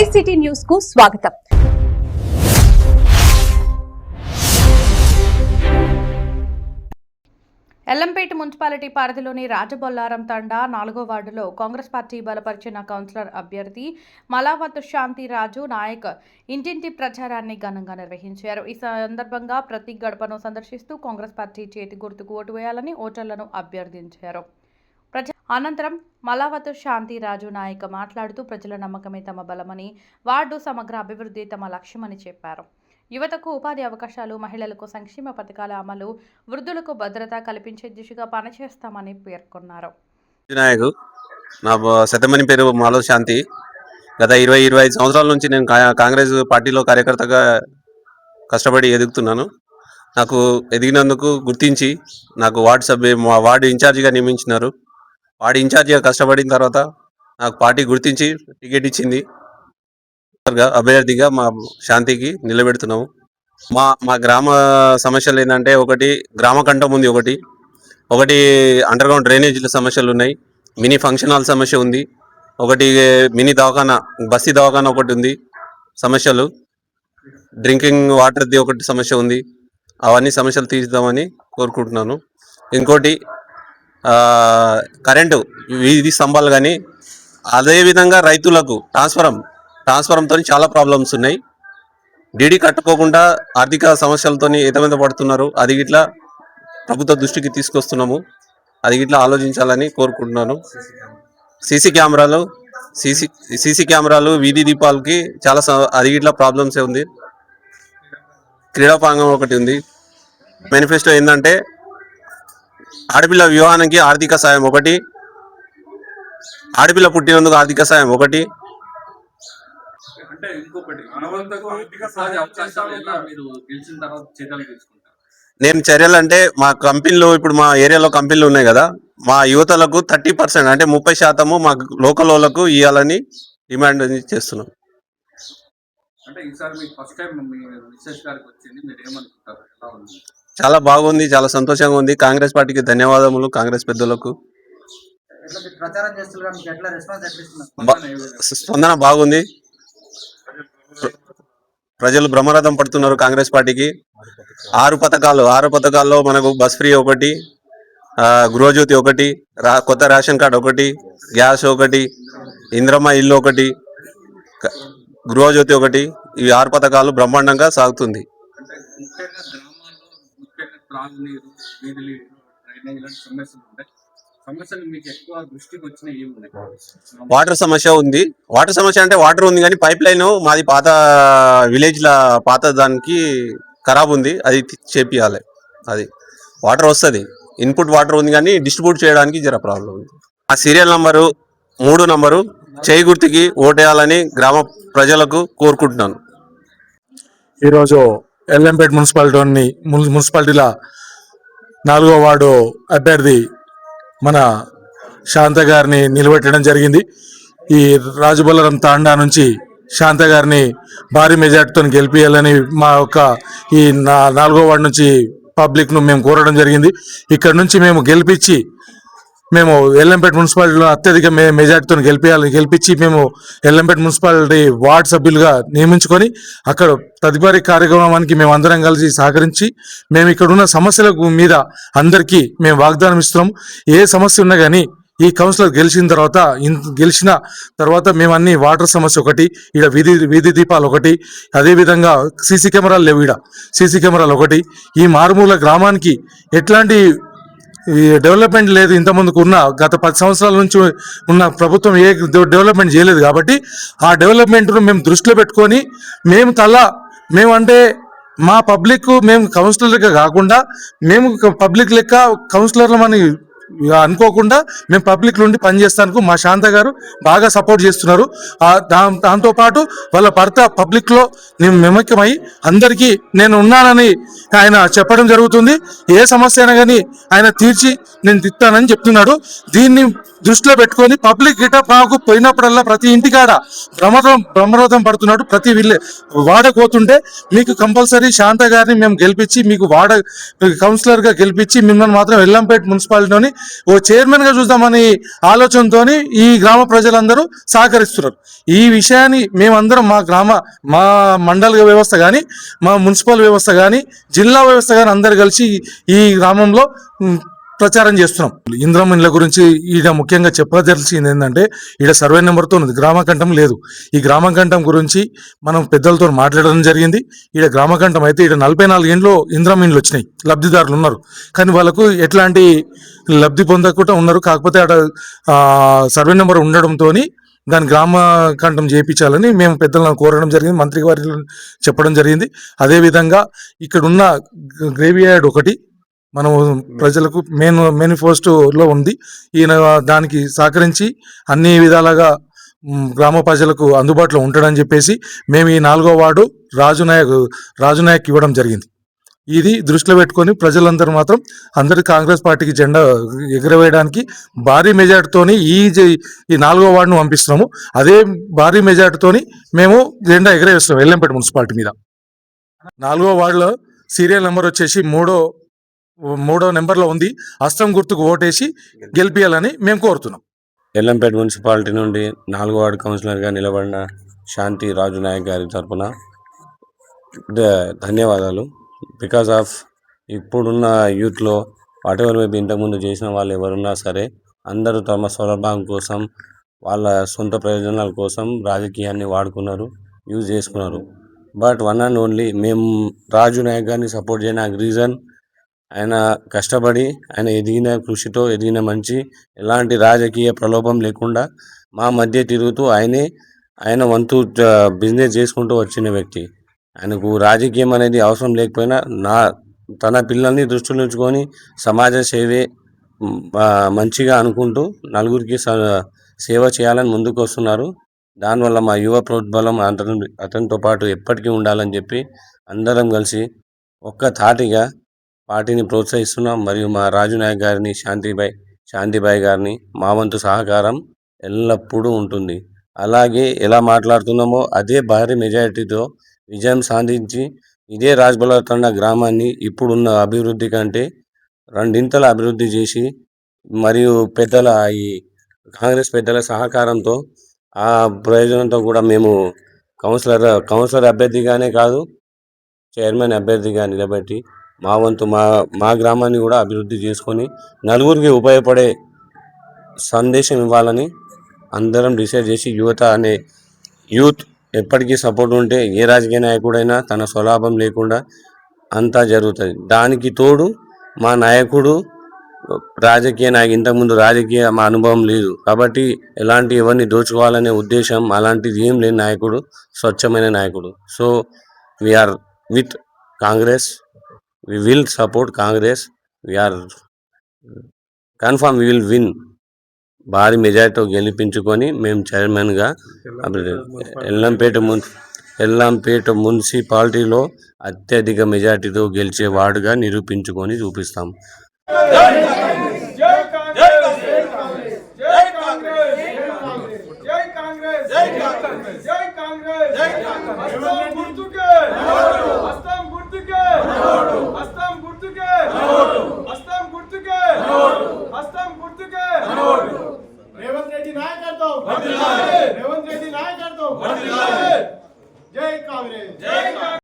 ICT న్యూస్కు స్వాగతం. Yellampet municipality పరిధిలోని రాజబొల్లారం తండా నాలుగో వార్డులో కాంగ్రెస్ పార్టీ బలపరిచిన కౌన్సిలర్ అభ్యర్థి మలావత్ శాంతి రాజు నాయక్ ఇంటింటి ప్రచారాన్ని ఘనంగా నిర్వహించారు. ఈ సందర్భంగా ప్రతి గడపను సందర్శిస్తూ కాంగ్రెస్ పార్టీ చేతి గుర్తుకు ఓటు వేయాలని ఓటర్లను అభ్యర్థించారు. అనంతరం మలావత్ శాంతిరాజు నాయక్ మాట్లాడుతూ ప్రజల నమ్మకమే తమ బలమని వార్డు సమగ్ర అభివృద్ధి తమ లక్ష్యమని చెప్పారు. యువతకు ఉపాధి అవకాశాలు మహిళలకు సంక్షేమ పథకాల అమలు వృద్ధులకు భద్రత కల్పించే దిశగా పనిచేస్తామని పేర్కొన్నారు. నాయకు నా సతమని శతమని పేరు మాలో శాంతి. గత ఇరవై ఇరవై ఐదు సంవత్సరాల నుంచి నేను కాంగ్రెస్ పార్టీలో కార్యకర్తగా కష్టపడి ఎదుగుతున్నాను. నాకు ఎదిగినందుకు గుర్తించి నాకు వార్డు సభ్యు మా వార్డు ఇన్ఛార్జిగా నియమించినారు. వాడి ఇన్ఛార్జిగా కష్టపడిన తర్వాత నాకు పార్టీ గుర్తించి టికెట్ ఇచ్చింది. అభ్యర్థిగా మా శాంతికి నిలబెడుతున్నాము. మా మా గ్రామ సమస్యలు ఏంటంటే ఒకటి గ్రామ కంఠం ఉంది ఒకటి. ఒకటి అండర్గ్రౌండ్ డ్రైనేజీల సమస్యలు ఉన్నాయి. మినీ ఫంక్షన్ హాల్ సమస్య ఉంది. ఒకటి మినీ దవాఖానా బస్తీ దవాఖానా ఒకటి ఉంది సమస్యలు. డ్రింకింగ్ వాటర్ది ఒకటి సమస్య ఉంది. అవన్నీ సమస్యలు తీర్చుదామని కోరుకుంటున్నాను. ఇంకోటి కరెంటు వీధి స్తంభాలు కానీ అదేవిధంగా రైతులకు ట్రాన్స్ఫరం ట్రాన్స్ఫరంతో చాలా ప్రాబ్లమ్స్ ఉన్నాయి. డీడీ కట్టుకోకుండా ఆర్థిక సమస్యలతో ఎతమైన పడుతున్నారు. అది ఇట్లా ప్రభుత్వ దృష్టికి తీసుకొస్తున్నాము. అది ఇట్లా ఆలోచించాలని కోరుకుంటున్నాను. సీసీ కెమెరాలు సీసీ సీసీ కెమెరాలు వీధి దీపాలకి చాలా అది ఇట్లా ప్రాబ్లమ్సే ఉంది. క్రీడాపాంగం ఒకటి ఉంది. మేనిఫెస్టో ఏంటంటే ఆడపిల్ల వివాహానికి ఆర్థిక సాయం ఒకటి. ఆడపిల్ల పుట్టినందుకు ఆర్థిక సాయం ఒకటి. నేను చర్యలు అంటే మా కంపెనీలు ఇప్పుడు మా ఏరియాలో కంపెనీలు ఉన్నాయి కదా మా యువతలకు థర్టీ పర్సెంట్ అంటే ముప్పై శాతము మా లోకల్ వాళ్ళకు ఇవ్వాలని డిమాండ్ చేస్తున్నాం. అంటే ఈసారి మీకు ఫస్ట్ టైం మీ మిస్సెస్ గారికి వచ్చింది మీరు ఏమనుకుంటారు? ఎలా ఉంది? చాలా బాగుంది చాలా సంతోషంగా ఉంది. కాంగ్రెస్ పార్టీకి ధన్యవాదములు కాంగ్రెస్ పెద్దలకు. స్పందన బాగుంది. ప్ర- ప్రజలు బ్రహ్మరథం పడుతున్నారు కాంగ్రెస్ పార్టీకి. ఆరు పథకాలు ఆరు పథకాల్లో మనకు బస్ ఫ్రీ ఒకటి గృహజ్యోతి ఒకటి రా కొత్త రేషన్ కార్డు ఒకటి గ్యాస్ ఒకటి ఇంద్రమ్మ ఇల్లు ఒకటి గృహజ్యోతి ఒకటి ఇవి ఆరు పథకాలు బ్రహ్మాండంగా సాగుతుంది అంటే ముఖ్యంగా గ్రామాల్లో ముఖ్యంగా త్రాగునీరు వీధి నీరు డ్రైనేజ్ లాంటి సమస్యలు ఉంటాయి సమస్యలు మీకు ఎక్కువ దృష్టికి వచ్చిన ఏమున్నాయి వాటర్ సమస్య ఉంది. వాటర్ సమస్య అంటే వాటర్ ఉంది కానీ పైప్ లైన్ మాది పాత విలేజ్ ల పాత దానికి ఖరాబ్ ఉంది. అది చేపియాలి. అది వాటర్ వస్తుంది. ఇన్పుట్ వాటర్ ఉంది కానీ డిస్ట్రిబ్యూట్ చేయడానికి జర ప్రాబ్లం ఉంది. ఆ సీరియల్ నంబరు మూడు నంబరు చేయి గుర్తుకి ఓటేయాలని గ్రామ ప్రజలకు కోరుకుంటున్నాను. ఈరోజు ఎల్లంపేట మున్సిపాలిటీని మున్- మున్సిపాలిటీల నాలుగో వార్డు అభ్యర్థి మన శాంత గారిని నిలబెట్టడం జరిగింది. ఈ రాజబొల్లరం తాండా నుంచి శాంత గారిని భారీ మెజార్టీతో గెలిపించాలని మా యొక్క ఈ నా నాలుగో వార్డు నుంచి పబ్లిక్ను మేము కోరడం జరిగింది. ఇక్కడ నుంచి మేము గెలిపించి మేము ఎల్లంపేట మున్సిపాలిటీలో అత్యధిక మే మెజార్టీతో గెలిపించాలి గెలిపించి మేము ఎల్లంపేట మున్సిపాలిటీ వార్డ్ సభ్యులుగా నియమించుకొని అక్కడ తదుపరి కార్యక్రమానికి మేము అందరం కలిసి సహకరించి మేము ఇక్కడ ఉన్న సమస్యల మీద అందరికీ మేము వాగ్దానం ఇస్తున్నాము ఏ సమస్య ఉన్నా కానీ ఈ కౌన్సిలర్ గెలిచిన తర్వాత గెలిచిన తర్వాత మేము అన్ని వాటర్ సమస్య ఒకటి ఇక్కడ వీధి వీధి దీపాలు ఒకటి అదేవిధంగా సీసీ కెమెరాలు లేవు ఇక్కడ సీసీ కెమెరాలు ఒకటి. ఈ మారుమూల గ్రామానికి ఎట్లాంటి ఈ డెవలప్మెంట్ లేదు ఇంతకుముందుకు ఉన్న గత పది సంవత్సరాల నుంచి ఉన్న ప్రభుత్వం ఏ డెవలప్మెంట్ చేయలేదు కాబట్టి ఆ డెవలప్మెంట్ను మేము దృష్టిలో పెట్టుకొని మేము తలా మేము అంటే మా పబ్లిక్ మేము కౌన్సిలర్గా కాకుండా మేము పబ్లిక్ లెక్క కౌన్సిలర్లు కౌన్సిలర్లమని అనుకోకుండా మేము పబ్లిక్ నుండి పనిచేస్తానికి మా శాంత గారు బాగా సపోర్ట్ చేస్తున్నారు. దాంతోపాటు దా- వాళ్ళ భర్త పబ్లిక్లో నేను అందరికీ నేను ఉన్నానని ఆయన చెప్పడం జరుగుతుంది. ఏ సమస్య అయినా కానీ ఆయన తీర్చి నేను తిట్టానని చెప్తున్నాడు. దీన్ని దృష్టిలో పెట్టుకొని పబ్లిక్ గిట మాకు పోయినప్పుడల్లా ప్రతి ఇంటికాడ బ్రహ్మరథం బ్రహ్మరథం పడుతున్నాడు. ప్రతి విల్లే వాడకోతుంటే మీకు కంపల్సరీ శాంత గారిని మేము గెలిపించి మీకు వాడ కౌన్సిలర్గా గెలిపించి మిమ్మల్ని మాత్రం ఎల్లంపేట మున్సిపాలిటీలోని ఓ చైర్మన్గా చూద్దామని ఆలోచనతో ఈ గ్రామ ప్రజలందరూ సహకరిస్తున్నారు. ఈ విషయాన్ని మేమందరం మా గ్రామ మా మండల వ్యవస్థ కానీ మా మున్సిపల్ వ్యవస్థ కానీ జిల్లా వ్యవస్థ కానీ అందరు కలిసి ఈ గ్రామంలో ప్రచారం చేస్తున్నాం. ఇంద్రం ఇండ్ల గురించి ఈడ ముఖ్యంగా చెప్పదలిచింది ఏంటంటే ఈడ సర్వే నెంబర్తో ఉంది గ్రామకంఠం లేదు. ఈ గ్రామకంఠం గురించి మనం పెద్దలతో మాట్లాడడం జరిగింది. ఈడ గ్రామకంఠం అయితే ఈడ నలభై నాలుగు ఇండ్లు ఇంద్రం ఇండ్లు వచ్చినాయి. లబ్ధిదారులు ఉన్నారు. కానీ వాళ్ళకు ఎట్లాంటి లబ్ధి పొందకుండా ఉన్నారు. కాకపోతే ఆడ సర్వే నెంబర్ ఉండడంతో దాని గ్రామ కంఠం చేయించాలని మేము పెద్దలను కోరడం జరిగింది. మంత్రి వారిని చెప్పడం జరిగింది. అదేవిధంగా ఇక్కడున్న గ్రేవియార్డ్ యార్డ్ ఒకటి మనం ప్రజలకు మెయిన్ మేనిఫెస్టోలో ఉంది. ఈయన దానికి సహకరించి అన్ని విధాలుగా గ్రామ ప్రజలకు అందుబాటులో ఉంటాడని చెప్పేసి మేము ఈ నాలుగో వార్డు రాజునాయక్ రాజునాయక్ ఇవ్వడం జరిగింది. ఇది దృష్టిలో పెట్టుకొని ప్రజలందరూ మాత్రం అందరూ కాంగ్రెస్ పార్టీకి జెండా ఎగరవేయడానికి భారీ మెజార్టీతోని ఈ ఈ నాలుగో వార్డును పంపిస్తున్నాము. అదే భారీ మెజార్టీతోని మేము జెండా ఎగరవేస్తున్నాం ఎల్లంపేట మున్సిపాలిటీ మీద. నాలుగో వార్డులో సీరియల్ నెంబర్ వచ్చేసి మూడో మూడో నెంబర్లో ఉంది. అస్తం గుర్తుకు ఓటేసి గెలిపించాలని మేము కోరుతున్నాం. ఎల్లంపేట మున్సిపాలిటీ నుండి నాలుగో వార్డు కౌన్సిలర్గా నిలబడిన శాంతి రాజు నాయక్ గారి తరపున ధ- ధన్యవాదాలు. బికాస్ ఆఫ్ ఇప్పుడున్న యూత్లో వాట్ ఎవర్ మేబీ ఇంతకుముందు చేసిన వాళ్ళు ఎవరున్నా సరే అందరూ తమ స్వలాభం కోసం వాళ్ళ సొంత ప్రయోజనాల కోసం రాజకీయాన్ని వాడుకున్నారు యూజ్ చేసుకున్నారు. బట్ వన్ అండ్ ఓన్లీ మేము రాజు నాయక్ గారిని సపోర్ట్ చేయడానికి రీజన్ ఆయన కష్టపడి ఆయన ఎదిగిన కృషితో ఎదిగిన మంచి ఎలాంటి రాజకీయ ప్రలోభం లేకుండా మా మధ్య తిరుగుతూ ఆయనే ఆయన వంతు బిజినెస్ చేసుకుంటూ వచ్చిన వ్యక్తి. ఆయనకు రాజకీయం అనేది అవసరం లేకపోయినా నా తన పిల్లల్ని దృష్టిలో ఉంచుకొని సమాజ సేవే మంచిగా అనుకుంటూ నలుగురికి స- సేవ చేయాలని ముందుకు వస్తున్నారు దానివల్ల మా యువ ప్రోద్బలం అతని అతనితో పాటు ఎప్పటికీ ఉండాలని చెప్పి అందరం కలిసి ఒక్క తాటిగా పార్టీని ప్రోత్సహిస్తున్నాం మరియు మా రాజు నాయక్ గారిని శాంతిబాయ్ శాంతిబాయ్ గారిని మా వంతు సహకారం ఎల్లప్పుడూ ఉంటుంది. అలాగే ఎలా మాట్లాడుతున్నామో అదే భారీ మెజారిటీతో విజయం సాధించి ఇదే రాజ్బల తండ గ్రామాన్ని ఇప్పుడున్న అభివృద్ధి కంటే రెండింతల అభివృద్ధి చేసి మరియు పెద్దల ఈ కాంగ్రెస్ పెద్దల సహకారంతో ఆ ప్రయోజనంతో కూడా మేము కౌన్సిలర్ కౌన్సిలర్ అభ్యర్థిగానే కాదు చైర్మన్ అభ్యర్థిగా నిలబెట్టి మా వంతు మా మా గ్రామాన్ని కూడా అభివృద్ధి చేసుకొని నలుగురికి ఉపయోగపడే సందేశం ఇవ్వాలని అందరం డిసైడ్ చేసి యువత అనే యూత్ ఎప్పటికీ సపోర్ట్ ఉంటే ఏ రాజకీయ నాయకుడైనా తన స్వలాభం లేకుండా అంతా జరుగుతుంది. దానికి తోడు మా నాయకుడు రాజకీయ నాయకు ఇంతకుముందు రాజకీయ మా అనుభవం లేదు. కాబట్టి ఎలాంటి ఎవరిని దోచుకోవాలనే ఉద్దేశం అలాంటిది ఏం లేని నాయకుడు స్వచ్ఛమైన నాయకుడు. So we're with Congress we will support Congress we're confirm we will win భారీ మెజార్టీతో గెలిపించుకొని మేము చైర్మన్గా ఎల్లంపేట మున్ ఎల్లంపేట మున్సిపాలిటీలో అత్యధిక మెజార్టీతో గెలిచే వార్డుగా నిరూపించుకొని చూపిస్తాం. జై కాంగ్రెస్!